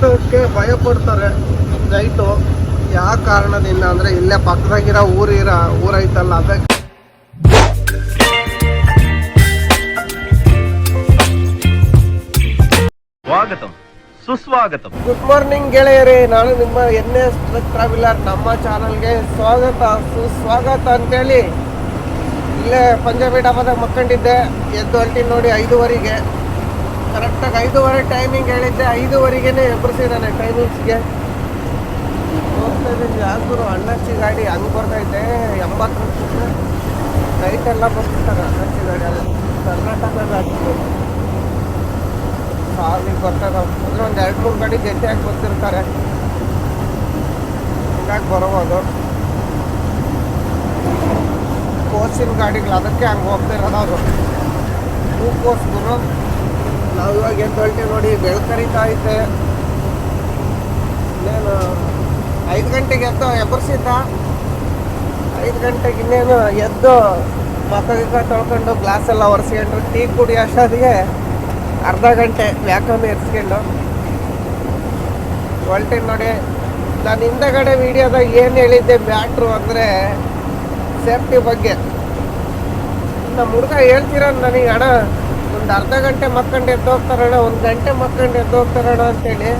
ಊಟಕ್ಕೆ ಭಯ ಪಡ್ತಾರೆ ರೈತು ಯಾವ ಕಾರಣದಿಂದ ಅಂದರೆ ಇಲ್ಲೇ ಪಕ್ಕದಾಗಿರೋ ಊರಿರ ಊರೈತಲ್ಲ ಅದಕ್ಕೆ ಸ್ವಾಗತಂ. ಸುಸ್ವಾಗತಂ. ಗುಡ್ ಮಾರ್ನಿಂಗ್ ಗೆಳೆಯರೇ ನಾನು ನಿಮ್ಮ ಎನ್ ಎಸ್ ಟ್ರಾವೆಲರ್ ನಮ್ಮ ಚಾನಲ್ಗೆ ಸ್ವಾಗತ ಸುಸ್ವಾಗತ ಅಂತೇಳಿ. ಇಲ್ಲೇ ಪಂಜಾಬಿ ಡಾಬಾದಾಗ ಮಕ್ಕಂಡಿದ್ದೆ ಎದ್ದು ಹೊಲ್ಟಿ ನೋಡಿ ಐದುವರೆಗೆ. ಕರೆಕ್ಟಾಗಿ ಐದೂವರೆ ಟೈಮಿಂಗ್ ಹೇಳಿದ್ದೆ ಐದುವರೆಗೇನೆ ಎಬ್ಬರಿಸಿದ್ದಾನೆ ಟೈಮಿಂಗ್ಸ್ಗೆ ಹೋಗ್ತಾ ಇದ್ದೀನಿ ಯಾಕೂರು ಅಣ್ಣಚ್ಚಿ ಗಾಡಿ ಹಂಗೆ ಬರ್ತೈತೆ ಎಂಬತ್ತು ನೈಟೆಲ್ಲ ಬರ್ತಿರ್ತಾರೆ ಅಣ್ಣಚ್ಚಿ ಗಾಡಿ ಅಲ್ಲಿ ಕರ್ನಾಟಕದಲ್ಲಿ ಆಗ್ತದೆ ಸಾಲಿಗೆ ಬರ್ತಾರೆ. ಅಂದರೆ ಒಂದು ಎರಡು ಮೂರು ಗಾಡಿ ಜೊತೆಯಾಗಿ ಬರ್ತಿರ್ತಾರೆ. ಹಿಂಗಾಗಿ ಬರ್ಬೋದು ಕೋಸಿನ ಗಾಡಿಗಳು ಅದಕ್ಕೆ ಹಂಗೆ ಹೋಗ್ತಿರೋದು ಅವರು ಹೂಕೋಸ್ಕರ ನಾವು ಇವಾಗ ಎದ್ದು ಹೊಲ್ಟಿ ನೋಡಿ ಬೆಳ್ಕರಿತಾ ಐತೆ ಇನ್ನೇನು ಐದು ಗಂಟೆಗೆ ಎದ್ದು ಎಬ್ಬರ್ಸಿದ್ದ. ಐದು ಗಂಟೆಗೆ ಇನ್ನೇನು ಎದ್ದು ಮಕ್ಕ ತೊಳ್ಕೊಂಡು ಗ್ಲಾಸ್ ಎಲ್ಲ ಒರೆಸ್ಕೊಂಡ್ರು ಟೀ ಕುಡಿ ಅಷ್ಟೊತ್ತಿಗೆ ಅರ್ಧ ಗಂಟೆ ವ್ಯಾಕಮ್ ಎರ್ಸ್ಕೊಂಡು ಹೊಲ್ಟಿ ನೋಡಿ. ನಾನು ಹಿಂದಗಡೆ ವಿಡಿಯೋದಾಗ ಏನು ಹೇಳಿದ್ದೆ ಬ್ಯಾಟ್ರು ಅಂದರೆ ಸೇಫ್ಟಿ ಬಗ್ಗೆ. ನಮ್ಮ ಹುಡುಗ ಹೇಳ್ತೀರ ನನಗೆ ಅಣ್ಣ ಒಂದು ಅರ್ಧ ಗಂಟೆ ಮಕ್ಕಂಡು ಎದ್ದು ಹೋಗ್ತಾರಣ ಒಂದು ಗಂಟೆ ಮಕ್ಕಂಡು ಎದ್ದು ಹೋಗ್ತಾರಣ ಅಂತೇಳಿ.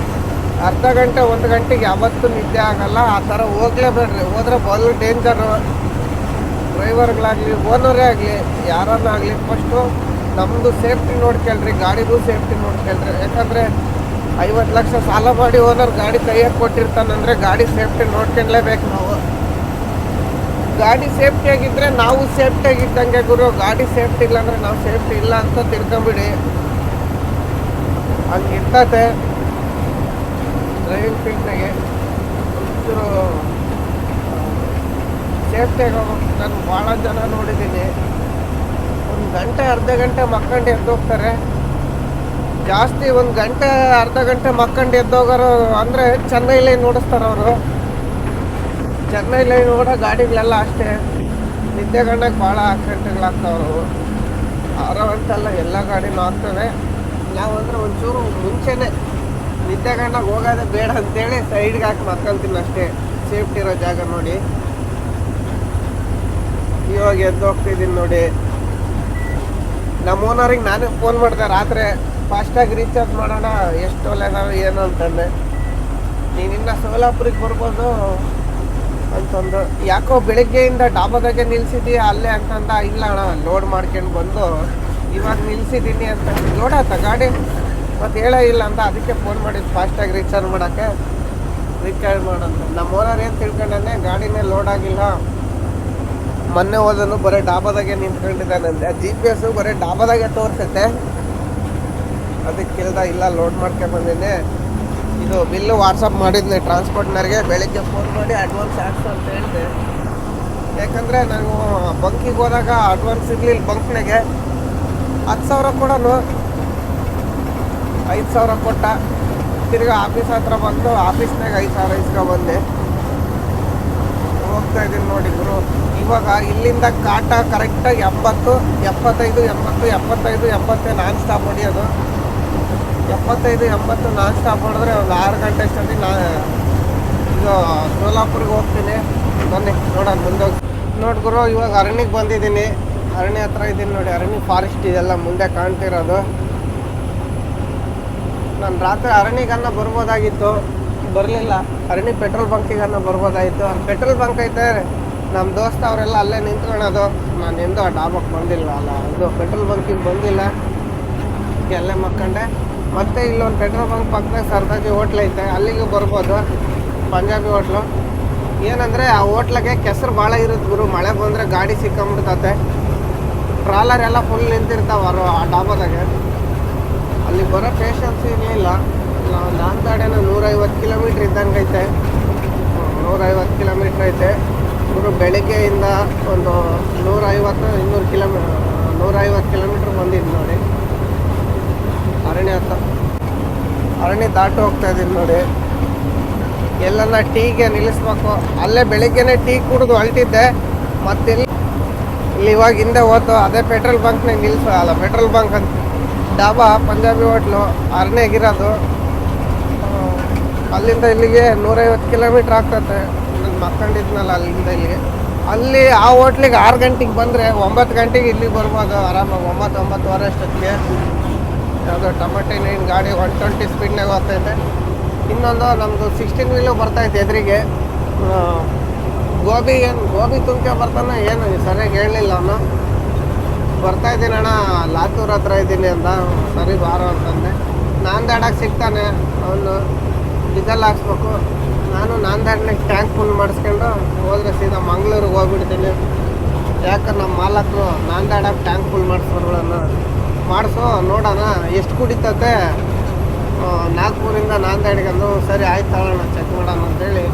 ಅರ್ಧ ಗಂಟೆ, ಒಂದು ಗಂಟೆಗೆ ಯಾವತ್ತೂ ನಿದ್ದೆ ಆಗಲ್ಲ. ಆ ಥರ ಹೋಗ್ಲೇಬೇಡ್ರಿ. ಹೋದ್ರೆ ಬಲು ಡೇಂಜರು. ಡ್ರೈವರ್ಗಳಾಗಲಿ, ಓನರೇ ಆಗಲಿ ಯಾರನ್ನಾಗಲಿ ಫಸ್ಟು ನಮ್ಮದು ಸೇಫ್ಟಿ ನೋಡ್ಕೊಳ್ರಿ, ಗಾಡಿಗೂ ಸೇಫ್ಟಿ ನೋಡ್ಕೊಳ್ರಿ. ಯಾಕಂದರೆ ಐವತ್ತು ಲಕ್ಷ ಸಾಲ ಮಾಡಿ ಓನರ್ ಗಾಡಿ ಕೈಯಾಗಿ ಕೊಟ್ಟಿರ್ತಾನಂದರೆ ಗಾಡಿ ಸೇಫ್ಟಿ ನೋಡ್ಕೊಳ್ಲೇಬೇಕು ನಾವು. ಗಾಡಿ ಸೇಫ್ಟಿ ಆಗಿದ್ರೆ ನಾವು ಸೇಫ್ಟಿ ಆಗಿದ್ದಂಗೆ ಗುರು, ಗಾಡಿ ಸೇಫ್ಟಿ ಇಲ್ಲ ಅಂದ್ರೆ ನಾವು ಸೇಫ್ಟಿ ಇಲ್ಲ ಅಂತ ತಿಳ್ಕೊಂಬಿಡಿ. ಹಂಗೆ ಇರ್ತತೆ ಡ್ರೈವಿಂಗ್ ಫೀಲ್ಡ್ನಾಗೆ ಒಂಚೂರು ಸೇಫ್ಟಿಯಾಗಿ ಹೋಗ್ಬೇಕು ನಾನು ಭಾಳ ಜನ ನೋಡಿದ್ದೀನಿ. ಒಂದು ಗಂಟೆ, ಅರ್ಧ ಗಂಟೆ ಮಕ್ಕಂಡು ಎದ್ದೋಗ್ತಾರೆ ಜಾಸ್ತಿ ಒಂದು ಗಂಟೆ, ಅರ್ಧ ಗಂಟೆ ಮಕ್ಕಂಡು ಎದ್ದೋಗೋರು ಅಂದರೆ ಚೆನ್ನೈಲೇ ನೋಡಿಸ್ತಾರೆ ಅವರು. ಚೆನ್ನೈ ಕೂಡ ಗಾಡಿಗಳೆಲ್ಲ ಅಷ್ಟೇ. ನಿದ್ದೆಗಣ್ಣಕ್ಕೆ ಭಾಳ ಆಕ್ಸಿಡೆಂಟ್ಗಳಾಗ್ತಾವ್ರು ಆರಾಮಂತಲ್ಲ ಅಂತಲ್ಲ ಎಲ್ಲ ಗಾಡಿನೂ ಆಗ್ತವೆ. ನಾವು ಅಂದರೆ ಒಂಚೂರು ಮುಂಚೆನೆ ನಿದ್ದೆಗಣ್ಣಗೆ ಹೋಗೋದೇ ಬೇಡ ಅಂತೇಳಿ ಸೈಡ್ಗೆ ಹಾಕಿ ಮಕ್ಕಂತೀನಿ ಅಷ್ಟೇ. ಸೇಫ್ಟಿ ಇರೋ ಜಾಗ ನೋಡಿ. ಇವಾಗ ಎದ್ದು ಹೋಗ್ತಿದ್ದೀನಿ ನೋಡಿ. ನಮ್ಮ ಓನರಿಗೆ ನಾನೇ ಫೋನ್ ಮಾಡಿದೆ, ರಾತ್ರಿ ಫಾಸ್ಟಾಗಿ ರೀಚಾರ್ಜ್ ಮಾಡೋಣ ಎಷ್ಟು ಒಳ್ಳೆದಾವೆ ಏನು ಅಂತಂದೆ. ನೀನಿನ್ನ ಸೋಲಾಪುರಿಗೆ ಬರ್ಬೋದು. ಅಂತಂದು ಯಾಕೋ ಬೆಳಿಗ್ಗೆಯಿಂದ ಡಾಬಾದಾಗೆ ನಿಲ್ಸಿದ್ದಿ, ಅಲ್ಲೇ ಅಂತಂದ, ಇಲ್ಲ ಅಣ್ಣ ಲೋಡ್ ಮಾಡ್ಕೊಂಡು ಬಂದು ಇವಾಗ ನಿಲ್ಸಿದ್ದೀನಿ ಅಂತ ಲೋಡ ಗಾಡಿ, ಮತ್ತು ಹೇಳೇ ಇಲ್ಲ ಅಂತ ಅದಕ್ಕೆ ಫೋನ್ ಮಾಡಿದ್ದು ಫಾಸ್ಟಾಗಿ ರೀಚಾರ್ಜ್ ಮಾಡೋಕ್ಕೆ ರೀಚಾರ್ಜ್ ಮಾಡೋದು ನಮ್ಮ ಓನರ್ ಏನು ತಿಳ್ಕೊಂಡಾನೆ, ಗಾಡಿನೇ ಲೋಡ್ ಆಗಿಲ್ಲ. ಮೊನ್ನೆ ಹೋದನು ಬರೀ ಡಾಬಾದಾಗೆ ನಿಂತ್ಕೊಂಡಿದ್ದಾನಂತೆ ಜಿ ಪಿ ಎಸ್ಸು ಬರೀ ಡಾಬಾದಾಗೆ ತೋರಿಸುತ್ತೆ. ಅದಕ್ಕೆ ಕೇಳ್ದ ಇಲ್ಲ ಲೋಡ್ ಮಾಡ್ಕೊಂಡು ಬಂದಿನಿ ಇದು ಬಿಲ್ಲು ವಾಟ್ಸಪ್ ಮಾಡಿದ್ನಿ ಟ್ರಾನ್ಸ್ಪೋರ್ಟ್ನವ್ರಿಗೆ. ಬೆಳಿಗ್ಗೆ ಫೋನ್ ಮಾಡಿ ಅಡ್ವಾನ್ಸ್ ಹಾಕ್ಸು ಅಂತ ಹೇಳಿದೆ. ಯಾಕಂದರೆ ನಾನು ಬಂಕಿಗೆ ಹೋದಾಗ ಅಡ್ವಾನ್ಸ್ ಇರಲಿಲ್ಲ ಬಂಕ್ನಾಗೆ ಹತ್ತು ಸಾವಿರ ಕೊಡೋನು. ಐದು ಸಾವಿರ ಕೊಟ್ಟ. ತಿರ್ಗಿ ಆಫೀಸ್ ಹತ್ರ ಬಂದು ಆಫೀಸ್ನಾಗ ಐದು ಸಾವಿರ ಇಸ್ಕೊಬಂದೆ. ಹೋಗ್ತಾ ಇದ್ದೀನಿ ನೋಡಿ ಗುರು. ಇವಾಗ ಇಲ್ಲಿಂದ ಕಾಟ ಕರೆಕ್ಟಾಗಿ ಎಂಬತ್ತು ಎಪ್ಪತ್ತೈದು ಎಂಬತ್ತು ಎಪ್ಪತ್ತೈದು ಎಪ್ಪತ್ತೇ ನಾನ್ ಸ್ಟಾಪ್ ಹೊಡಿಯೋದು. ಎಪ್ಪತ್ತೈದು, ಎಂಬತ್ತು ನಾನ್ ಸ್ಟಾಪ್ ಹೊಡೆದ್ರೆ ಒಂದು ಆರು ಗಂಟೆ ಅಷ್ಟೊತ್ತಿಗೆ ನಾ ಇದು ಸೋಲಾಪುರ್ಗೆ ಹೋಗ್ತೀನಿ. ಬನ್ನಿ, ನೋಡೋಣ ಮುಂದೆ ನೋಡಿ ಗುರು, ಇವಾಗ ಅರಣ್ಯಕ್ಕೆ ಬಂದಿದ್ದೀನಿ. ಅರಣ್ಯ ಹತ್ರ ಇದ್ದೀನಿ ನೋಡಿ, ಅರಣ್ಯ ಫಾರೆಸ್ಟ್ ಇದೆಲ್ಲ ಮುಂದೆ ಕಾಣ್ತಿರೋದು. ನಾನು ರಾತ್ರಿ ಅರಣ್ಯಗನ್ನ ಬರ್ಬೋದಾಗಿತ್ತು. ಬರಲಿಲ್ಲ. ಅರಣ್ಯ ಪೆಟ್ರೋಲ್ ಬಂಕಿಗನ್ನ ಬರ್ಬೋದಾಗಿತ್ತು. ಪೆಟ್ರೋಲ್ ಬಂಕ್ ಐತೆ. ನಮ್ಮ ದೋಸ್ತ ಅವರೆಲ್ಲ ಅಲ್ಲೇ ನಿಂತ್ಕೊಳ್ಳೋದು ನಾನು ಎಂದೂ ಆ ಡಾಬಕ್ಕೆ ಬಂದಿಲ್ಲ ಅಲ್ಲ ಇದು ಪೆಟ್ರೋಲ್ ಬಂಕಿಗೆ ಬಂದಿಲ್ಲ. ಎಲ್ಲೇ ಅಲ್ಲೇ ಮಕ್ಕಂಡೆ. ಮತ್ತೆ ಇಲ್ಲೊಂದು ಪೆಟ್ರೋಲ್ ಬಂಕ್ ಪಕ್ಕದಾಗ ಸರ್ದಾಜಿ ಹೋಟ್ಲ್ ಐತೆ, ಅಲ್ಲಿಗೂ ಬರ್ಬೋದು, ಪಂಜಾಬಿ ಹೋಟ್ಲು. ಏನಂದರೆ ಆ ಹೋಟ್ಲಿಗೆ ಕೆಸರು ಭಾಳ ಇರುತ್ತೆ ಗುರು, ಮಳೆ ಬಂದರೆ ಗಾಡಿ ಸಿಕ್ಕಂಬಿಡ್ತತೆ. ಟ್ರಾಲರ್ ಎಲ್ಲ ಫುಲ್ ನಿಂತಿರ್ತಾವ ಆ ಡಾಬಾದಾಗೆ. ಅಲ್ಲಿ ಬರೋ ಪೇಷನ್ಸ್ ಇರಲಿಲ್ಲ ನಾನು ಗಾಡಿನ ನೂರೈವತ್ತು ಕಿಲೋಮೀಟ್ರ್ ಇದ್ದಂಗೆ ಐತೆ. ನೂರೈವತ್ತು ಕಿಲೋಮೀಟ್ರ್ ಐತೆ. ಗುರು, ಬೆಳಗ್ಗೆಯಿಂದ ಒಂದು ನೂರೈವತ್ತು ಇನ್ನೂರು ಕಿಲೋಮೀ ನೂರೈವತ್ತು ಕಿಲೋಮೀಟ್ರ್ ಬಂದಿದ್ದು ನೋಡಿ. ಅರಣ್ಯ ಅಂತ ಅರಣ್ಯ ದಾಟು ಹೋಗ್ತಾ ಇದ್ದೀನಿ ನೋಡಿ. ಎಲ್ಲನ್ನ ಟೀಗೆ ನಿಲ್ಲಿಸ್ಬೇಕು. ಅಲ್ಲೇ ಬೆಳಿಗ್ಗೆನೆ ಟೀ ಕುಡಿದು ಹೊಲ್ಟಿದ್ದೆ ಮತ್ತೆ ಇಲ್ಲಿ ಇವಾಗ ಹಿಂದೆ ಹೋತು ಅದೇ ಪೆಟ್ರೋಲ್ ಬಂಕ್ನಾಗ ನಿಲ್ಸ ಅಲ್ಲ, ಪೆಟ್ರೋಲ್ ಬಂಕ್ ಅಂತ. ಡಾಬಾ, ಪಂಜಾಬಿ ಹೋಟ್ಲು, ಅರಣ್ಯಾಗಿರೋದು. ಅಲ್ಲಿಂದ ಇಲ್ಲಿಗೆ ನೂರೈವತ್ತು ಕಿಲೋಮೀಟ್ರ್ ಆಗ್ತದೆ ನಾನು ಮಕ್ಕಂಡಿದ್ನಲ್ಲ ಅಲ್ಲಿಂದ ಇಲ್ಲಿಗೆ. ಅಲ್ಲಿ ಆ ಹೋಟ್ಲಿಗೆ ಆರು ಗಂಟೆಗೆ ಬಂದರೆ ಒಂಬತ್ತು ಗಂಟೆಗೆ ಇಲ್ಲಿಗೆ ಬರ್ಬೋದು. ಆರಾಮಾಗಿ ಒಂಬತ್ತು, ಒಂಬತ್ತುವರೆ ಅಷ್ಟೊತ್ತಿಗೆ. ಯಾವುದೋ ಟೊಮೆಟೊ ಗಾಡಿ ಒನ್ ಟ್ವೆಂಟಿ ಸ್ಪೀಡ್ನಾಗ ಹೋಗ್ತೈತೆ. ಇನ್ನೊಂದು ನಮ್ಮದು ಸಿಕ್ಸ್ಟೀನ್ ವೀಲು ಬರ್ತೈತೆ ಎದುರಿಗೆ. ಗೋಬಿ ಏನು, ಗೋಬಿ ತುಂಬ್ಕೆ ಬರ್ತಾನೆ ಏನು ಸರಿಯಾಗಿ ಹೇಳಲಿಲ್ಲ ಅವನು ಬರ್ತಾ ಇದ್ದೀನಿ ಅಣ್ಣ, ಲಾತೂರ್ ಹತ್ರ ಇದ್ದೀನಿ ಅಂತ. ಸರಿ ಬಾರೋ ಅಂತಂದೆ. ನಾಂದಾಡಕ್ಕೆ ಸಿಗ್ತಾನೆ, ಅವನು ಡೀಸೆಲ್ ಹಾಕ್ಸ್ಬೇಕು. ನಾನು ನಾಂದಾಡ್ನಾಗ ಟ್ಯಾಂಕ್ ಫುಲ್ ಮಾಡಿಸ್ಕೊಂಡು ಹೋದರೆ ಸೀದಾ ಮಂಗ್ಳೂರಿಗೆ ಹೋಗ್ಬಿಡ್ತೀನಿ. ಯಾಕಂದ್ರೆ ನಮ್ಮ ಮಾಲಕರು ನಾಂದಾಡಕ್ಕೆ ಟ್ಯಾಂಕ್ ಫುಲ್ ಮಾಡಿಸ್ಬರೋಣ ಮಾಡಿಸು, ನೋಡೋಣ, ಎಷ್ಟು ಕುಡಿತತೆ ನಾಗ್ಪುರಿಂದ ನಾಂದೇಡ್ಗಂದು ಸರಿ ಆಯ್ತು ತಗೊಳ್ಳೋಣ ಚೆಕ್ ಮಾಡೋಣ ಅಂತೇಳಿ.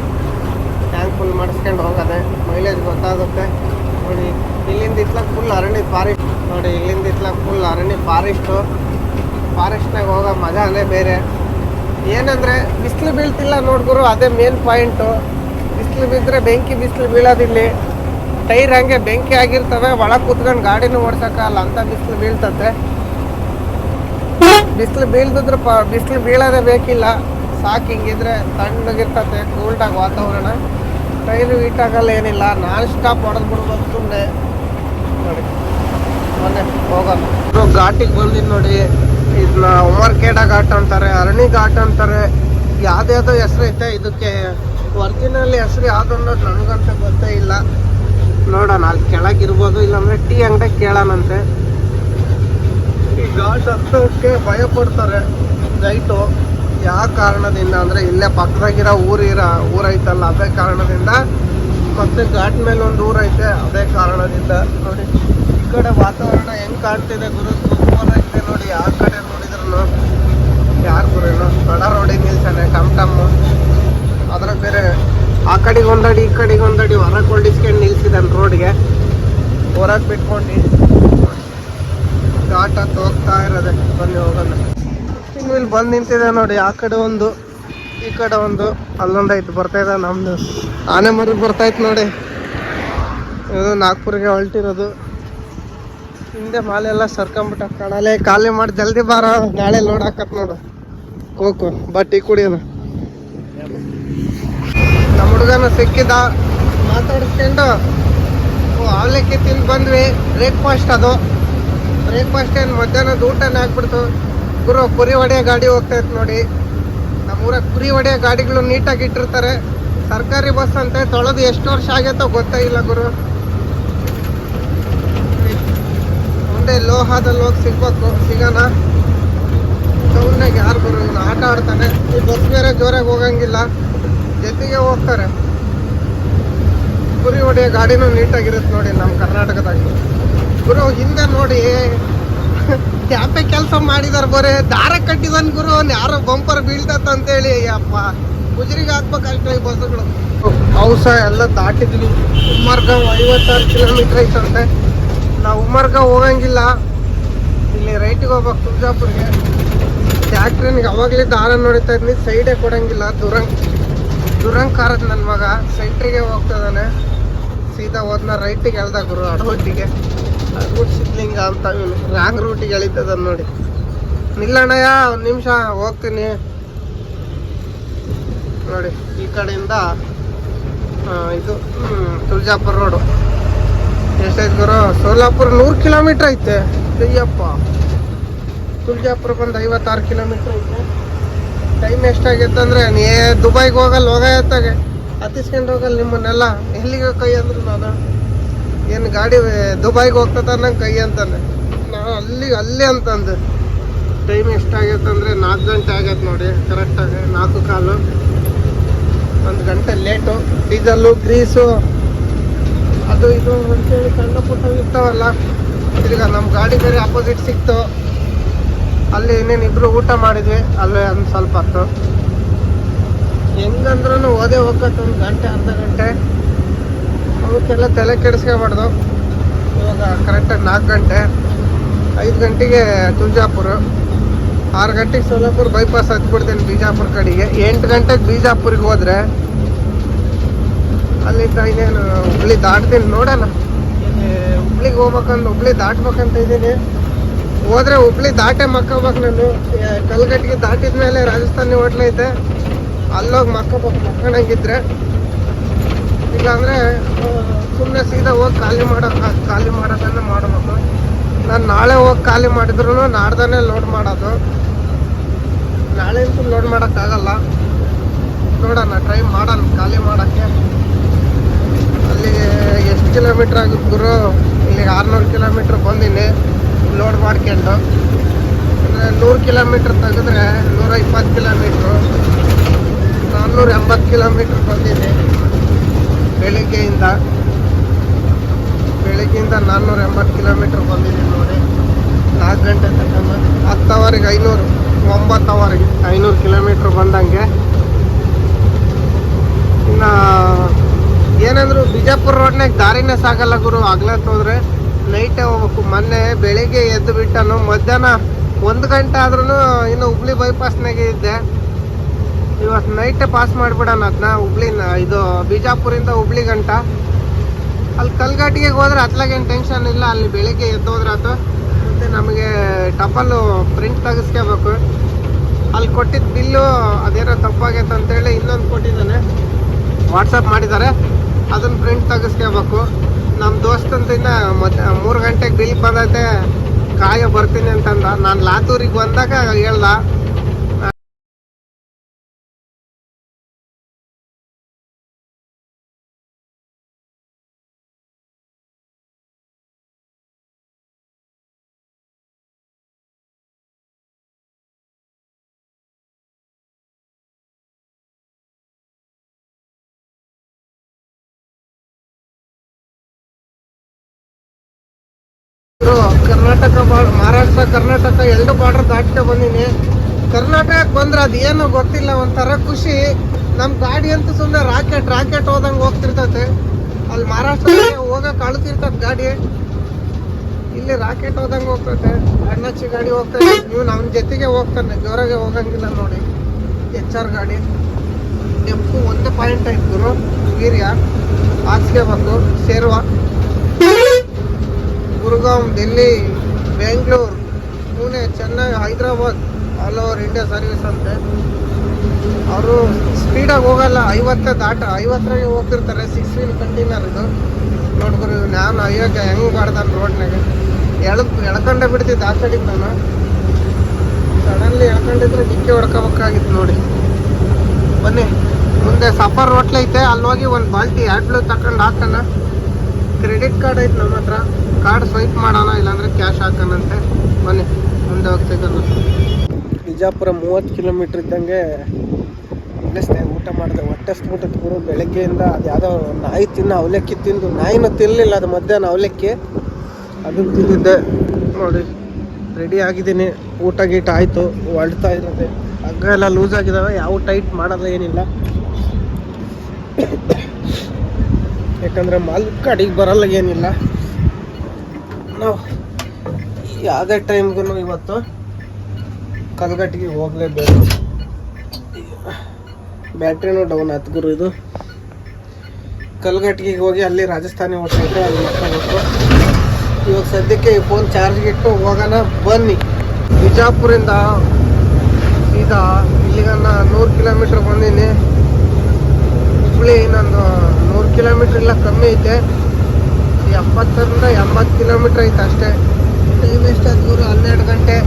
ಟ್ಯಾಂಕ್ ಫುಲ್ ಮಾಡಿಸ್ಕೊಂಡು ಹೋಗೋದೆ ಮೈಲೇಜ್ ಗೊತ್ತಾಗುತ್ತೆ. ನೋಡಿ, ಇಲ್ಲಿಂದ ಇತ್ಲಾಗ ಫುಲ್ ಅರಣ್ಯ ಫಾರೆಸ್ಟ್ ನೋಡಿ, ಇಲ್ಲಿಂದ ಇತ್ಲಾಗ ಫುಲ್ ಅರಣ್ಯ ಫಾರೆಸ್ಟು ಫಾರೆಸ್ಟ್ನಾಗ ಹೋಗೋ ಮಜಾನೇ ಬೇರೆ. ಏನಂದರೆ, ಬಿಸಿಲು ಬೀಳ್ತಿಲ್ಲ ನೋಡ್ಗುರು ಅದೇ ಮೇನ್ ಪಾಯಿಂಟು ಬಿಸಿಲು ಬಿದ್ದರೆ ಬೆಂಕಿ ಬಿಸಿಲು ಬೀಳೋದಿಲ್ಲಿ ಟೈರ್ ಹಂಗೆ ಬೆಂಕಿ ಆಗಿರ್ತವೆ, ಒಳಗೆ ಕೂತ್ಕೊಂಡು ಗಾಡಿನೂ ಓಡ್ಸೋಕ್ಕಲ್ಲ ಅಂತ ಬಿಸಿಲು ಬೀಳ್ತತೆ. ಬಿಸಿಲು ಬೀಳ್ದಿದ್ರೆ ಪ, ಬಿಸಿಲು ಬೀಳೋದೇ ಬೇಕಿಲ್ಲ. ಸಾಕು ಹಿಂಗಿದ್ರೆ ತಣ್ಣಗಿರ್ತತೆ ಕೂಲ್ಡಾಗಿ ವಾತಾವರಣ. ಹೀಟ್ ಆಗಲ್ಲ ಏನಿಲ್ಲ, ನಾನ್ ಸ್ಟಾಪ್ ಹೊಡೆದು ಬಿಡ್ಬೋದು ಸುಮ್ಮನೆ ನೋಡಿ, ಮೊನ್ನೆ ಹೋಗೋಣ. ಘಾಟಿಗೆ ಬಂದಿದ್ದು ನೋಡಿ ಇದನ್ನ ಉಮರ್ಕೇಡ ಘಾಟ್ ಅಂತಾರೆ ಅರಣಿ ಘಾಟ್ ಅಂತಾರೆ. ಯಾವ್ದ್ಯಾವ್ದೋ ಹೆಸರು ಐತೆ ಇದಕ್ಕೆ. ಒರಿಜಿನಲ್ ಹೆಸರು ಯಾವ್ದು ಅನ್ನೋದು ನನಗಂತ ಗೊತ್ತೇ ಇಲ್ಲ. ನೋಡೋಣ, ಅಲ್ಲಿ ಕೆಳಗಿರ್ಬೋದು ಇಲ್ಲಾಂದ್ರೆ ಟೀ ಅಂಗಡಿ ಕೇಳೋಣಂತೆ. ಘಾಟ್ ಹತ್ತೋಕ್ಕೆ ಭಯ ಪಡ್ತಾರೆ ರೈಟು ಯಾವ ಕಾರಣದಿಂದ ಅಂದರೆ ಇಲ್ಲೇ ಪಕ್ಕದಾಗಿರೋ ಊರಿರ ಊರೈತಲ್ಲ, ಅದೇ ಕಾರಣದಿಂದ ಮತ್ತೆ ಘಾಟ್ ಮೇಲೆ ಒಂದು ಊರೈತೆ ಅದೇ ಕಾರಣದಿಂದ. ನೋಡಿ, ಈ ಕಡೆ ವಾತಾವರಣ ಹೆಂಗೆ ಕಾಣ್ತಿದೆ ಗುರು? ಸೂಪರ್ ಆಗಿದೆ ನೋಡಿ ಯಾವ ಕಡೆ ನೋಡಿದ್ರು ಯಾರು ಗುರುನು ನಡ ರೋಡಿಗೆ ನಿಲ್ಸಾನೆ ಟಮ್ ಟಮ್ಮು ಅದ್ರಾಗ ಬೇರೆ ಆ ಕಡೆಗೆ ಒಂದಡಿ ಈ ಕಡೆಗೆ ಒಂದಡಿ ಹೊರಗೆ ಹೊಡಿಸ್ಕೊಂಡು ನಿಲ್ಸಿದ್ದಾನೆ ರೋಡ್ಗೆ. ಹೊರಗೆ ಬಿಟ್ಕೊಂಡು ಘಾಟ್ ಅಂತ ಹೋಗ್ತಾ ಇರೋದೆ. ಬನ್ನಿ, ಹೋಗೋಣ. ಇಲ್ಲಿ ಬಂದು ನಿಂತಿದೆ ನೋಡಿ, ಆ ಕಡೆ ಒಂದು, ಈ ಕಡೆ ಒಂದು ಅಲ್ಲೊಂದು ಐತೆ ಬರ್ತಾ ಇದೆ ನಮ್ದು. ಆನೆ ಮರಿ ಬರ್ತೈತೆ ನೋಡಿ. ಇದು ನಾಗ್ಪುರ್ಗೆ ಹೊರಟಿರೋದು ಹಿಂದೆ ಮಾಲೆ ಎಲ್ಲ ಸರ್ಕೊಂಬಿಟ್ಟ ಕಣಲೆ ಖಾಲಿ ಮಾಡಿ ಜಲ್ದಿ ಬಾರ, ನಾಳೆ ಲೋಡ್ ಹಾಕತ್ ನೋಡು. ಕೋಕು ಬಟ್ಟಿ ಕುಡಿಯೋಣ. ನಮ್ಮ ಹುಡುಗನ ಸಿಕ್ಕಿದ, ಮಾತಾಡಿಸ್ಕೊಂಡು ಅವಲಕ್ಕಿ ತಿಂದು ಬಂದ್ವಿ. ಬ್ರೇಕ್ಫಾಸ್ಟ್ ಅದು. ಬ್ರೇಕ್ಫಾಸ್ಟ್ ಏನು ಮಧ್ಯಾಹ್ನದ ಊಟನೇ ಆಗ್ಬಿಡ್ತು. ಗುರು, ಕುರಿ ಹೊಡೆಯೋ ಗಾಡಿ ಹೋಗ್ತೈತೆ ನೋಡಿ. ನಮ್ಮೂರ ಕುರಿ ಹೊಡೆಯೋ ಗಾಡಿಗಳು ನೀಟಾಗಿ ಇಟ್ಟಿರ್ತಾರೆ. ಸರ್ಕಾರಿ ಬಸ್ ಅಂತೆ, ತೊಳೆದು ಎಷ್ಟು ವರ್ಷ ಆಗೈತೋ ಗೊತ್ತೇ ಇಲ್ಲ ಗುರು. ಮುಂದೆ ಲೋಹದಲ್ಲಿ ಹೋಗಿ ಸಿಗ್ಬೇಕು, ಸಿಗೋಣ. ಟೌನ್ನಾಗ ಯಾರು ಗುರು, ಇವ್ನು ಆಟ ಆಡ್ತಾನೆ. ಈ ಬಸ್ ಬೇರೆ ಜೋರಾಗಿ ಹೋಗಂಗಿಲ್ಲ. ಜೊತೆಗೆ ಹೋಗ್ತಾರೆ. ಕುರಿ ಹೊಡೆಯೋ ಗಾಡಿನೂ ನೀಟಾಗಿರುತ್ತೆ ನೋಡಿ ನಮ್ಮ ಕರ್ನಾಟಕದಾಗ. ಗುರು, ಹಿಂದೆ ನೋಡಿ. ಟ್ಯಾಪೆ ಕೆಲಸ ಮಾಡಿದಾರೆ ಬರೇ ದಾರ ಕಟ್ಟಿದನ್ ಗುರು ಯಾರೋ ಬಂಪರ್ ಬೀಳ್ತತ್ತ ಅಂತೇಳಿ. ಅಪ್ಪ ಗುಜರಿಗೆ ಹಾಕ್ಬೇಕಾಗ್ತವೆ ಈ ಬಸ್ಸುಗಳು ಹೌಸ ಎಲ್ಲ ದಾಟಿದ್ವಿ ಉಮ್ಮರ್ಗ ಐವತ್ತಾರು ಕಿಲೋಮೀಟರ್ ಐತಂತೆ ನಾವು ಉಮ್ಮರ್ಗ ಹೋಗಂಗಿಲ್ಲ. ಇಲ್ಲಿ ರೈಟಿಗೆ ಹೋಗ್ಬೇಕು, ತುಳಜಾಪುರ್ಗೆ. ಟ್ಯಾಕ್ಟ್ರಿನಿಗೆ ಅವಾಗಲೇ ದಾರ ನೋಡಿತಾ ಇದ್ನಿ, ಸೈಡೇ ಕೊಡಂಗಿಲ್ಲ ದುರಂಗ್ ದುರಂಗ್ ಕಾರದ್ ನನ್ನ ಮಗ, ಸೆಂಟ್ರಿಗೆ ಹೋಗ್ತದಾನೆ ಸೀದಾ ಹೋದ್ನ ರೈಟಿಗೆ ಎಳ್ದ ಗುರು, ಅಡವಟ್ಟಿಗೆ. ರೂಟ್ ಸಿಗ್ಲಿಂಗ ಅಂತ ರಾಂಗ್ ರೂಟಿಗೆ ಎಳಿತದ ನೋಡಿ. ನಿಲ್ಲಣ್ಣಯ್ಯ, ಒಂದು ನಿಮಿಷ, ಹೋಗ್ತೀನಿ. ನೋಡಿ, ಈ ಕಡೆಯಿಂದ ಇದು ತುಳಜಾಪುರ ರೋಡು ಎಷ್ಟೈತೆ ಗುರು? ಸೋಲಾಪುರ ನೂರು ಕಿಲೋಮೀಟ್ರ್ ಐತೆ. ಅಯ್ಯಪ್ಪ. ತುಳಜಾಪುರ ಬಂದು ಐವತ್ತಾರು ಕಿಲೋಮೀಟ್ರ್ ಐತೆ. ಟೈಮ್ ಎಷ್ಟಾಗೈತೆ ಅಂದರೆ, ನೀ ದುಬೈಗೆ ಹೋಗಲ್ಲ ಹೋಗ ಎತ್ತಾಗೆ ಹತ್ತಿಸ್ಕೊಂಡು ಹೋಗಲ್ಲ ನಿಮ್ಮನ್ನೆಲ್ಲ. ಎಲ್ಲಿಗೆ ಕೈ ಅಂದ್ರು ನಾನು? ಏನು ಗಾಡಿ ದುಬೈಗೆ ಹೋಗ್ತದ ನಂಗೆ ಕೈ ಅಂತಾನೆ. ನಾನು ಅಲ್ಲಿ ಅಲ್ಲಿ ಅಂತಂದು. ಟೈಮ್ ಎಷ್ಟಾಗೈತೆ ಅಂದರೆ ನಾಲ್ಕು ಗಂಟೆ ಆಗೈತೆ ನೋಡಿ ಕರೆಕ್ಟಾಗಿ ನಾಲ್ಕು ಕಾಲು. ಒಂದು ಗಂಟೆ ಲೇಟು ಡೀಸಲ್ಲು ಗ್ರೀಸು ಅದು ಇದು ಅಂತೇಳಿ ಸಣ್ಣ ಪುಟ್ಟ ಇರ್ತಾವಲ್ಲ, ತಿರ್ಗಾ ನಮ್ಮ ಗಾಡಿ ಬೇರೆ ಅಪೋಸಿಟ್ ಸಿಕ್ತು. ಅಲ್ಲಿ ಇನ್ನೇನು ಇಬ್ರು ಊಟ ಮಾಡಿದ್ವಿ, ಅಲ್ಲೇ ಒಂದು ಸ್ವಲ್ಪ ಹೊತ್ತು. ಹೆಂಗಂದ್ರೂ ಓದೇ ಹೋಗತ್ತೆ ಒಂದು ಗಂಟೆ, ಅರ್ಧ ಗಂಟೆ. ಅವಕ್ಕೆಲ್ಲ ತಲೆ ಕೆಡಿಸ್ಕೋಬಾರ್ದು ಇವಾಗ ಕರೆಕ್ಟಾಗಿ ನಾಲ್ಕು ಗಂಟೆ. ಐದು ಗಂಟೆಗೆ ತುಳಜಾಪುರ. ಆರು ಗಂಟೆಗೆ ಸೋಲಾಪುರ ಬೈಪಾಸ್ ಹತ್ಬಿಡ್ತೇನೆ ಬಿಜಾಪುರ ಕಡೆಗೆ. ಎಂಟು ಗಂಟೆಗೆ ಬಿಜಾಪುರಿಗೆ ಹೋದರೆ ಅಲ್ಲಿಂದ ಇನ್ನೇನು ಹುಬ್ಳಿ ದಾಟ್ತೀನಿ. ನೋಡೋಣ. ಹುಬ್ಳಿಗೆ ಹೋಗ್ಬೇಕಂದು ಹುಬ್ಳಿ ದಾಟ್ಬೇಕಂತ ಇದ್ದೀನಿ. ಹೋದರೆ ಹುಬ್ಳಿ ದಾಟೆ ಮಕ್ಕೋಬೇಕು ನಾನು. ಕಲ್ಗಟ್ಟಿಗೆ ದಾಟಿದ ಮೇಲೆ ರಾಜಸ್ಥಾನಿ ಹೋಟ್ಲೈತೆ. ಅಲ್ಲೋಗಿ ಮಕ್ಕೋಬೇಕು. ಮಕ್ಕಳಂಗಿದ್ರೆ ಇಲ್ಲಾಂದರೆ ಸುಮ್ಮನೆ ಸೀದಾ ಹೋಗಿ ಖಾಲಿ ಮಾಡೋ ಖಾಲಿ ಮಾಡೋದನ್ನ ಮಾಡಬೇಕು. ನಾನು ನಾಳೆ ಹೋಗಿ ಖಾಲಿ ಮಾಡಿದ್ರು ನಾಡ್ದಾನೆ ಲೋಡ್ ಮಾಡೋದು. ನಾಳೆ ಅಂತೂ ಲೋಡ್ ಮಾಡೋಕ್ಕಾಗಲ್ಲ. ನೋಡೋಣ ಟ್ರೈ ಮಾಡೋಣ, ಖಾಲಿ ಮಾಡೋಕ್ಕೆ. ಅಲ್ಲಿಗೆ ಎಷ್ಟು ಕಿಲೋಮೀಟ್ರ್ ಆಗುತ್ತೆ ಗುರು? ಇಲ್ಲಿಗೆ ಆರುನೂರು ಕಿಲೋಮೀಟ್ರ್ ಬಂದೀನಿ ಲೋಡ್ ಮಾಡ್ಕೊಂಡು. ಅಂದರೆ ನೂರು ಕಿಲೋಮೀಟ್ರ್ ತೆಗೆದ್ರೆ ನೂರ ಇಪ್ಪತ್ತು ಕಿಲೋಮೀಟ್ರು ನಾನ್ನೂರ ಎಂಬತ್ತು ಕಿಲೋಮೀಟ್ರ್ ಬಂದೀನಿ. ಬೆಳಿಗ್ಗೆಯಿಂದ ಬೆಳಿಗ್ಗೆಯಿಂದ ನಾನ್ನೂರ ಎಂಬತ್ತು ಕಿಲೋಮೀಟ್ರ್ ಬಂದಿದ್ದೀನಿ ನೋಡಿ. ನಾಲ್ಕು ಗಂಟೆ ತಗೊಂಡು ಹತ್ತು ಅವರಿಗೆ ಐನೂರು ಒಂಬತ್ತು ಅವರಿಗೆ ಐನೂರು ಕಿಲೋಮೀಟ್ರ್ ಬಂದಂಗೆ. ಇನ್ನು ಏನಂದ್ರು ಬಿಜಾಪುರ ರೋಡ್ನಾಗ ದಾರಿನೇ ಸಾಗಲ್ಲ ಗುರು. ಆಗ್ಲತ್ ಹೋದ್ರೆ ನೈಟೇ ಹೋಗ್ಬೇಕು. ಮೊನ್ನೆ ಬೆಳಿಗ್ಗೆ ಎದ್ದು ಬಿಟ್ಟನು ಮಧ್ಯಾಹ್ನ ಒಂದು ಗಂಟೆ ಆದ್ರೂ ಇನ್ನು ಹುಬ್ಳಿ ಬೈಪಾಸ್ನಾಗೆ ಇದ್ದೆ. ಇವತ್ತು ನೈಟ್ ಪಾಸ್ ಮಾಡಿಬಿಡೋಣ ಅದನ್ನ ಹುಬ್ಳಿನ ಇದು ಬಿಜಾಪುರಿಂದ ಹುಬ್ಳಿ ಗಂಟ. ಅಲ್ಲಿ ಕಲ್ಘಾಟಿಗೆ ಹೋದ್ರೆ ಅತ್ಲಾಗೇನು ಟೆನ್ಷನ್ ಇಲ್ಲ, ಅಲ್ಲಿ ಬೆಳಿಗ್ಗೆ ಎದ್ದು ಹೋದ್ರೆ ಆತು. ಮತ್ತು ನಮಗೆ ಟಪಲ್ಲು ಪ್ರಿಂಟ್ ತೆಗಿಸ್ಕೋಬೇಕು. ಅಲ್ಲಿ ಕೊಟ್ಟಿದ್ದ ಬಿಲ್ಲು ಅದೇನೋ ತಪ್ಪಾಗೈತೆ ಅಂತೇಳಿ ಇನ್ನೊಂದು ಕೊಟ್ಟಿದ್ದಾನೆ. ವಾಟ್ಸಪ್ ಮಾಡಿದ್ದಾರೆ. ಅದನ್ನ ಪ್ರಿಂಟ್ ತೆಗಿಸ್ಕೋಬೇಕು. ನಮ್ಮ ದೋಸ್ತಂತಿನ ಮತ್ತೆ ಮೂರು ಗಂಟೆಗೆ ಬಿಲ್ ಬಂದೈತೆ, ಕಾಯೋ ಬರ್ತೀನಿ ಅಂತಂದ. ನಾನು ಲಾತೂರಿಗೆ ಬಂದಾಗ ಹೇಳ್ದ. ಕರ್ನಾಟಕ ಮಹಾರಾಷ್ಟ್ರ, ಕರ್ನಾಟಕ ಎರಡು ಬಾರ್ಡರ್ ದಾಟ್ಕೊ ಬಂದೀನಿ. ಕರ್ನಾಟಕಕ್ಕೆ ಬಂದ್ರೆ ಅದೇನು ಗೊತ್ತಿಲ್ಲ, ಒಂಥರ ಖುಷಿ. ನಮ್ಮ ಗಾಡಿ ಅಂತೂ ಸುಮ್ಮನೆ ರಾಕೆಟ್ ರಾಕೆಟ್ ಹೋದಂಗೆ ಹೋಗ್ತಿರ್ತೈತೆ. ಅಲ್ಲಿ ಮಹಾರಾಷ್ಟ್ರ ಹೋಗಕ್ಕೆ ಅಳ್ತಿರ್ತದೆ ಗಾಡಿ. ಇಲ್ಲಿ ರಾಕೆಟ್ ಹೋದಂಗೆ ಹೋಗ್ತೈತೆ. ಅಣ್ಣಚ್ಚಿ ಗಾಡಿ ಹೋಗ್ತಾನೆ ನೀವು ನಮ್ಮ ಜೊತೆಗೆ ಹೋಗ್ತಾನೆ ಜೋರಾಗೆ ಹೋಗಂಗಿಲ್ಲ ನೋಡಿ. ಎಚ್ ಆರ್ ಗಾಡಿ. ಡೆಂಪು ಒಂದು ಪಾಯಿಂಟ್ ಆಯ್ತು ಗುರು, ವೀರ್ಯ. ಬಂದು ಸೇರುವ. Gurgaon, Delhi, Bengaluru, Pune, Chennai, Hyderabad all over India service ಅಂತೆ. ಅವರು ಸ್ಪೀಡಾಗಿ ಹೋಗಲ್ಲ, ಐವತ್ತೇ ದಾಟ ಐವತ್ತರಾಗೆ ಹೋಗ್ತಿರ್ತಾರೆ ಸಿಕ್ಸ್ ವೀಲ್ ಕಂಟೈನರ್ ಇದು. ನಾನು ಅಯ್ಯೋಕ್ಕೆ ಹೆಂಗೆ ಮಾಡ್ದಾನೆ ರೋಡ್ನಾಗ. ಎಳಕ್ ಎಳ್ಕೊಂಡೇ ಬಿಡ್ತಿದ್ದೆ ಆ ಕಡೆಗೆ ನಾನು ಸಡನ್ಲಿ ಎಳ್ಕೊಂಡಿದ್ರೆ ಡಿಕ್ಕಿ ಹೊಡ್ಕೋಬೇಕಾಗಿತ್ತು ನೋಡಿ. ಬನ್ನಿ, ಮುಂದೆ ಸಫರ್ ಹೋಟ್ಲೈತೆ, ಅಲ್ಲಿ ಹೋಗಿ ಒಂದು ಬಾಲ್ಟಿ ಬ್ಲೂ ತಕೊಂಡು ಹಾಕೋಣ. ಕ್ರೆಡಿಟ್ ಕಾರ್ಡ್ ಐತೆ ನಮ್ಮ ಹತ್ರ ಕಾರ್ಡ್ ಸ್ವೈಪ್ ಮಾಡೋಣ, ಇಲ್ಲಾಂದ್ರೆ ಕ್ಯಾಶ್ ಹಾಕೋಣಂತೆ. ಬನ್ನಿ, ಮುಂದೆ ಹೋಗ್ತಿದ್ದಲ್ಲ ಬಿಜಾಪುರ ಮೂವತ್ತು ಕಿಲೋಮೀಟ್ರ್ ಇದ್ದಂಗೆ ನಿಲ್ಲಿಸ್ದೆ ಊಟ ಮಾಡಿದೆ ಹೊಟ್ಟೆ ಮುಟ್ಟತ್ತು ಗುರು ಬೆಳಗ್ಗೆಯಿಂದ ಅದು ಯಾವುದೋ ನಾಯಿ ತಿನ್ನ ಅವಲಕ್ಕಿ ತಿಂದು, ನಾಯಿನ ತಿನ್ನಲಿಲ್ಲ ಅದು ಮಧ್ಯಾಹ್ನ ಅವಲಕ್ಕಿ. ಅದನ್ನು ತಿಂದಿದ್ದೆ. ನೋಡಿ ರೆಡಿ ಆಗಿದ್ದೀನಿ. ಊಟ ಗೀಟ ಆಯಿತು ಹೊಳ್ತಾ ಇರೋದೆ. ಹಗ್ಗ ಎಲ್ಲ ಲೂಸ್ ಆಗಿದಾವೆ, ಯಾವ ಟೈಟ್ ಮಾಡೋದು ಏನಿಲ್ಲ. ಯಾಕಂದರೆ ಮಾಲ್ಕ ಅಡಿಗೆ ಬರಲ್ಲ ಏನಿಲ್ಲ. ನಾವು ಯಾವುದೇ ಟೈಮ್ಗೂ ಇವತ್ತು ಕಲ್ಗಟ್ಟಿಗೆ ಹೋಗಲೇಬೇಕು. ಬ್ಯಾಟ್ರಿನೂ ಡೌನ್ ಆಯ್ತು ಗುರು ಇದು. ಕಲ್ಗಟ್ಟಿಗೆ ಹೋಗಿ ಅಲ್ಲಿ ರಾಜಸ್ಥಾನಿ ಹೋಟ್ಲ್ ಅಲ್ಲಿ ಮಕ್ಕಳು ಇವಾಗ ಸದ್ಯಕ್ಕೆ ಈ ಫೋನ್ ಚಾರ್ಜ್ಗೆ ಇಟ್ಟು ಹೋಗೋಣ, ಬನ್ನಿ. ಬಿಜಾಪುರಿಂದ ಸೀದಾ ಇಲ್ಲಿಗನ್ನ ನೂರು ಕಿಲೋಮೀಟ್ರ್ ಬಂದೀನಿ. ಹುಬ್ಳಿ ಇನ್ನೊಂದು ನೂರು ಕಿಲೋಮೀಟ್ರ್ ಇಲ್ಲ ಕಮ್ಮಿ ಐತೆ. ಎಪ್ಪತ್ತರಿಂದ ಎಂಬತ್ತು ಕಿಲೋಮೀಟ್ರ್ ಐತೆ ಅಷ್ಟೇ. ಟೈಮ್ ಎಷ್ಟು ದೂರ ಹನ್ನೆರಡು ಗಂಟೆ.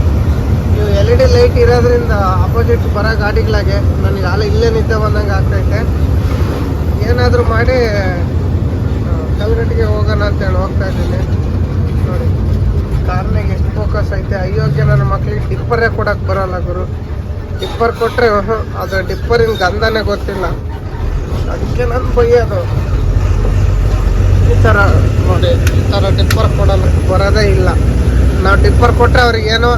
ನೀವು ಎಲ್ ಇ ಡಿ ಲೈಟ್ ಇರೋದ್ರಿಂದ ಅಪೋಸಿಟ್ ಬರೋ ಗಾಡಿಗಳಾಗೆ ನನಗೆ ಹಾಲು ಇಲ್ಲೇ ನಿದ್ದೆ ಬಂದಂಗೆ ಆಗ್ತೈತೆ. ಏನಾದರೂ ಮಾಡಿ ಕಲ್ಗಟ್ಟಿಗೆ ಹೋಗೋಣ ಅಂತೇಳಿ ಹೋಗ್ತಾ ಇದ್ದೀನಿ. ನೋಡಿ, ಕಾರ್ನಾಗ ಎಷ್ಟು ಫೋಕಸ್ ಐತೆ. ಅಯೋಗ್ಯ ನನ್ನ ಮಕ್ಳಿಗೆ ಡಿಪ್ಪರೇ ಕೊಡಕ್ಕೆ ಬರೋಲ್ಲ ಗುರು. ಡಿಪ್ಪರ್ ಕೊಟ್ಟರೆ ಅದು ಡಿಪ್ಪರಿನ ಗಂಧನೇ ಗೊತ್ತಿಲ್ಲ. ಅದಕ್ಕೆ ನಾನು ಬೈಯೋದು ಈ ಥರ ನೋಡಿ, ಈ ಥರ ಟಿಪ್ಪರ್ ಕೊಡಲ್ಲ ಬರೋದೇ ಇಲ್ಲ. ನಾವು ಟಿಪ್ಪರ್ ಕೊಟ್ಟರೆ ಅವ್ರಿಗೇನೋ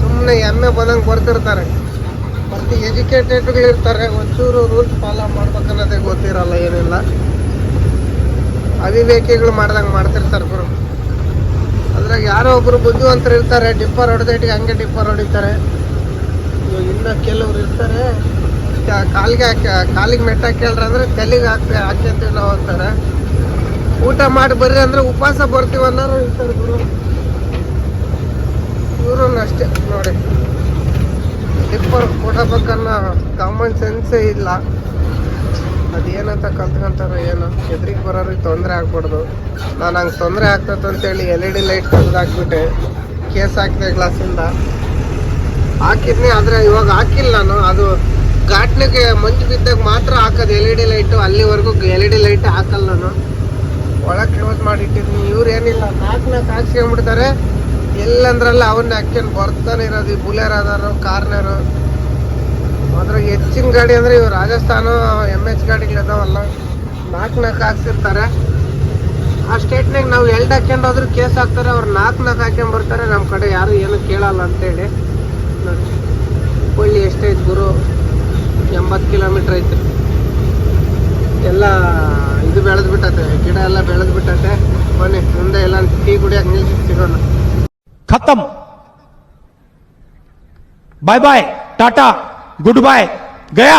ಸುಮ್ಮನೆ ಎಮ್ಮೆ ಬಂದಂಗೆ ಬರ್ತಿರ್ತಾರೆ. ಮತ್ತು ಎಜುಕೇಟೆಡ್ಗಳು ಇರ್ತಾರೆ, ಒಂಚೂರು ರೂಲ್ಸ್ ಫಾಲೋ ಮಾಡ್ಬೇಕನ್ನೋದೇ ಗೊತ್ತಿರಲ್ಲ ಏನಿಲ್ಲ. ಅವಿವೇಕಿಗಳು ಮಾಡ್ದಂಗೆ ಮಾಡ್ತಿರ್ತಾರೆ ಗುರು. ಅದ್ರಾಗ ಯಾರೋ ಒಬ್ರು ಬುದ್ಧಿವಂತರು ಇರ್ತಾರೆ ಡಿಪ್ಪರ್ ಹೊಡೆದಿಟ್ಟಿಗೆ ಹಂಗೆ ಟಿಪ್ಪರ್ ಹೊಡಿತಾರೆ. ಇನ್ನು ಕೆಲವ್ರು ಇರ್ತಾರೆ ಕಾಲಿಗೆ ಹಾಕಿ ಕಾಲಿಗೆ ಮೆಟ್ಟ ಕೇಳ್ರಿ ಅಂದ್ರೆ ತಲೆಗೆ ಹಾಕ್ತಿ ಹಾಕ್ಯಂತೀವಿ ನಾವು ಅಂತಾರೆ. ಊಟ ಮಾಡಿ ಬರ್ರಿ ಅಂದ್ರೆ ಉಪವಾಸ ಬರ್ತೀವಿ ಅನ್ನೋರು ಇರ್ತಾರೆ ಗುರು. ಇವರು ಅಷ್ಟೇ ನೋಡಿ. ಟಿಪ್ಪರ್ ಕೊಡಬೇಕನ್ನೋ ಕಾಮನ್ ಸೆನ್ಸೇ ಇಲ್ಲ. ಅದೇನಂತ ಕಲ್ತ್ಕೊಂತಾರೋ ಏನೋ. ಎದುರಿಗೆ ಬರೋರಿಗೆ ತೊಂದರೆ ಆಗ್ಬಾರ್ದು. ನಾನು ಹಂಗೆ ತೊಂದರೆ ಆಗ್ತದೆ ಅಂತೇಳಿ ಎಲ್ ಇ ಡಿ ಲೈಟ್ ತೆಗೆದಾಕ್ಬಿಟ್ಟೆ. ಕೇಸ್ ಹಾಕಿದೆ ಗ್ಲಾಸಿಂದ. ಹಾಕಿದ್ನಿ, ಆದರೆ ಇವಾಗ ಹಾಕಿಲ್ಲ ನಾನು. ಅದು ಘಾಟ್ನಿಗೆ ಮಂಜು ಬಿದ್ದಾಗ ಮಾತ್ರ ಹಾಕೋದು ಎಲ್ ಇ ಡಿ ಲೈಟು ಅಲ್ಲಿವರೆಗೂ ಎಲ್ ಇ ಡಿ ಲೈಟ್ ಹಾಕಲ್ಲ ನಾನು. ಒಳಗೆ ಕ್ಲೋಸ್ ಇಟ್ಟಿದ್ವಿ ಇವ್ರು ಏನಿಲ್ಲ ನಾಲ್ಕು ನಾಲ್ಕು ಎಲ್ಲಂದ್ರಲ್ಲ ಅವನ್ನ ಹಾಕ್ಕೊಂಡು ಬರ್ತಾನೆ ಇರೋದು. ಈ ಬುಲೆರ್ ಅದಾರು ಕಾರ್ನರು. ಅದ್ರಾಗ ಹೆಚ್ಚಿನ ಗಾಡಿ ಅಂದರೆ ಇವ್ರು ರಾಜಸ್ಥಾನ ಎಂ ಎಚ್ ಗಾಡಿಗಳಿದಾವಲ್ಲ ನಾಲ್ಕು ನಾಲ್ಕು ಹಾಕ್ಸಿರ್ತಾರೆ. ಆ ಸ್ಟೇಟ್ನಾಗ ನಾವು ಎಲ್ಡ್ ಹಾಕ್ಕೊಂಡು ಹೋದ್ರೆ ಕೇಸ್ ಹಾಕ್ತಾರೆ ಅವ್ರು ನಾಲ್ಕು ನಾಲ್ಕು ಹಾಕ್ಕೊಂಡ್ ಬರ್ತಾರೆ ನಮ್ಮ ಕಡೆ ಯಾರು ಏನು ಕೇಳಲ್ಲ ಅಂತೇಳಿ. ನೋಡಿ ಹುಬ್ಬಳ್ಳಿ ಎಷ್ಟೈತೆ ಗುರು ಎಂಬತ್ತು ಕಿಲೋಮೀಟ್ರ್ ಐತೆ. ಎಲ್ಲ ಇದು ಬೆಳೆದು ಬಿಟ್ಟತೆ ಗಿಡ ಎಲ್ಲ ಬೆಳೆದು ಬಿಟ್ಟತೆ ಬನ್ನಿ ಮುಂದೆ ಎಲ್ಲ ಟೀ ಕುಡಿಯಕ್ಕೆ ನಿಲ್ಸಿ ಸಿಗೋಣ ಖತಮ್ bye bye tata good bye Gaya